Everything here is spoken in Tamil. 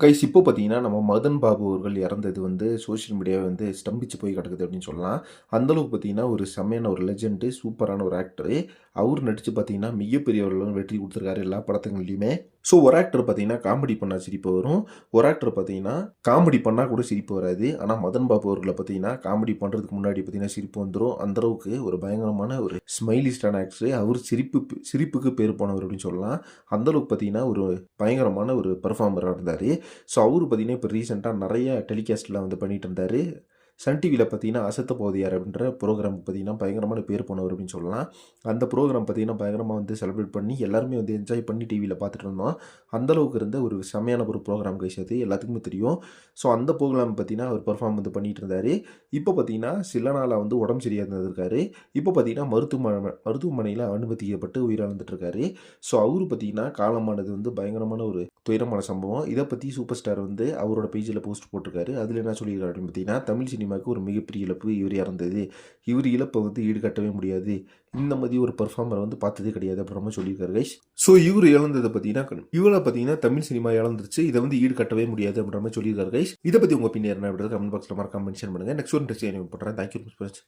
கைஸ் இப்போ பார்த்தீங்கன்னா நம்ம மதன் பாபு அவர்கள் இறந்தது வந்து சோஷியல் மீடியாவை வந்து ஸ்டம்பிச்சு போய் கிடக்குது அப்படின்னு சொல்லலாம். அந்தளவுக்கு பார்த்தீங்கன்னா ஒரு செம்மையான ஒரு லெஜெண்டு சூப்பரான ஒரு ஆக்டரு அவர் நடித்து பார்த்தீங்கன்னா மிகப்பெரிய வெற்றி கொடுத்துருக்காரு எல்லா படத்துங்கள்லையுமே ஸோ ஒரு ஆக்டர் பார்த்தீங்கன்னா காமெடி பண்ணால் சிரிப்பு வரும். ஒரு ஆக்டர் பார்த்தீங்கன்னா காமெடி பண்ணால் கூட சிரிப்பு வராது. ஆனால் மதன் பாபு அவர்களை பார்த்தீங்கன்னா காமெடி பண்ணுறதுக்கு முன்னாடி பார்த்தீங்கன்னா சிரிப்பு வந்துடும் அந்தளவுக்கு ஒரு பயங்கரமான ஒரு ஸ்மைலிஸ்டான ஆக்டர் அவர் சிரிப்பு சிரிப்புக்கு பேர் போனவர் அப்படின்னு சொல்லலாம். அந்தளவுக்கு பார்த்தீங்கன்னா ஒரு பயங்கரமான ஒரு பெர்ஃபார்மராக இருந்தார். ஸோ அவர் பார்த்தீங்கன்னா இப்போ ரீசெண்டாக நிறைய டெலிகாஸ்ட்லாம் வந்து பண்ணிகிட்டு இருந்தார். சன் டிவியில் பார்த்தீங்கன்னா அசத்த போதியார் அப்படின்ற ப்ரோக்ராம் பார்த்தீங்கன்னா பயங்கரமான பேர் போனவர் அப்படின்னு சொல்லலாம். அந்த ப்ரோக்ராம் பார்த்தீங்கன்னா பயங்கரமாக வந்து செலிப்ரேட் பண்ணி எல்லாருமே வந்து என்ஜாய் பண்ணி டிவியில் பார்த்துட்டு இருந்தோம். அந்தளவுக்கு இருந்த ஒரு செம்மையான ஒரு ப்ரோக்ராம் கைஸ் எல்லாத்துக்குமே தெரியும். ஸோ அந்த ப்ரோக்ராம் பார்த்தீங்கன்னா அவர் பெர்ஃபார்ம் வந்து பண்ணிட்டு இருந்தார். இப்போ பார்த்தீங்கன்னா சில நாளாக வந்து உடம்பு சரியாக இருந்திருக்காரு இப்போ பார்த்தீங்கன்னா மருத்துவமனை மருத்துவமனையில் அனுமதிக்கப்பட்டு உயிரிழந்துட்டுருக்காரு ஸோ அவரு பார்த்தீங்கன்னா காலமானது வந்து பயங்கரமான ஒரு துயரமான சம்பவம். இதை பற்றி சூப்பர் ஸ்டார் வந்து அவரோட பேஜில் போஸ்ட் போட்டிருக்காரு. அதில் என்ன சொல்லியிருக்காரு அப்படின்னு பார்த்தீங்கன்னா தமிழ் சினிமா சினிமாவுக்கு ஒரு மிகப்பெரிய இழப்பு இவர் இறந்தது. இவர் இழப்பை வந்து ஈடுகட்டவே முடியாது. இந்த மாதிரி ஒரு பெர்ஃபார்மரை வந்து பார்த்ததே கிடையாது அப்படின்ற மாதிரி சொல்லியிருக்காரு கைஸ் ஸோ இவர் இழந்ததை பார்த்தீங்கன்னா இவரை பார்த்தீங்கன்னா தமிழ் சினிமா இழந்துருச்சு. இதை வந்து ஈடுகட்டவே முடியாது அப்படின்ற மாதிரி சொல்லியிருக்காரு கைஸ் இதை பற்றி உங்கள் பின்னர் என்ன அப்படின்றது கமெண்ட் பாக்ஸில் மறக்காம மென்ஷன் பண்ணுங்கள் நெக்ஸ்ட் ஒன் டெஸ்ட் பண்ணுறேன் தேங்க்யூ